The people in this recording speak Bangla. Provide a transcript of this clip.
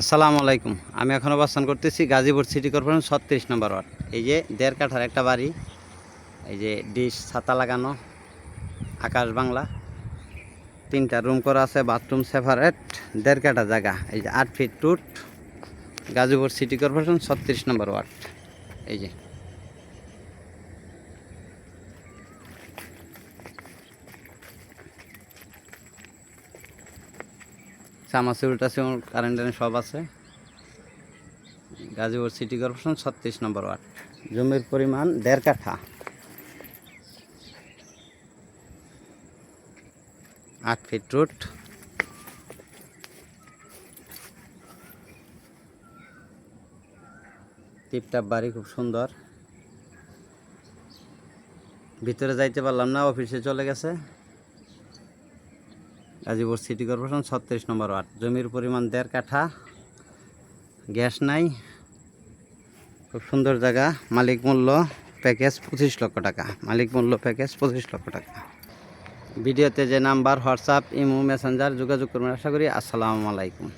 আসসালামু আলাইকুম। আমি এখন অবস্থান করতেছি গাজীপুর সিটি কর্পোরেশন ছত্রিশ নম্বর ওয়ার্ড। এই যে দেড় কাঠার একটা বাড়ি, এই যে ডিশ, ছাতা লাগানো, আকাশ বাংলা, তিনটা রুম করা আছে, বাথরুম সেপারেট, দেড় কাঠা জায়গা, এই যে আট ফিট টুট, গাজীপুর সিটি কর্পোরেশন ছত্রিশ নম্বর ওয়ার্ড। এই যে সামাসিউল টাসিউল কারেন্ট সব আছে। গাজীপুর সিটি কর্পোরেশন ছত্রিশ নম্বর ওয়ার্ড। জমির পরিমাণ দেড় কাঠা। আট ফিট রুট টিপটাপ বাড়ি খুব সুন্দর। ভিতরে যাইতে পারলাম না অফিসে চলে গেছে। গাজীপুর সিটি কর্পোরেশন, ছত্রিশ নম্বর ওয়ার্ড। জমির পরিমাণ দেড় কাঠা, গ্যাস নাই, খুব সুন্দর জায়গা, মালিক মূল্য প্যাকেজ পঁচিশ লক্ষ টাকা, মালিক মূল্য প্যাকেজ পঁচিশ লক্ষ টাকা। ভিডিওতে যে নাম্বার, হোয়াটসঅ্যাপ, ইমো, মেসেঞ্জার যোগাযোগ করবেন, আশা করি। আসসালামু আলাইকুম।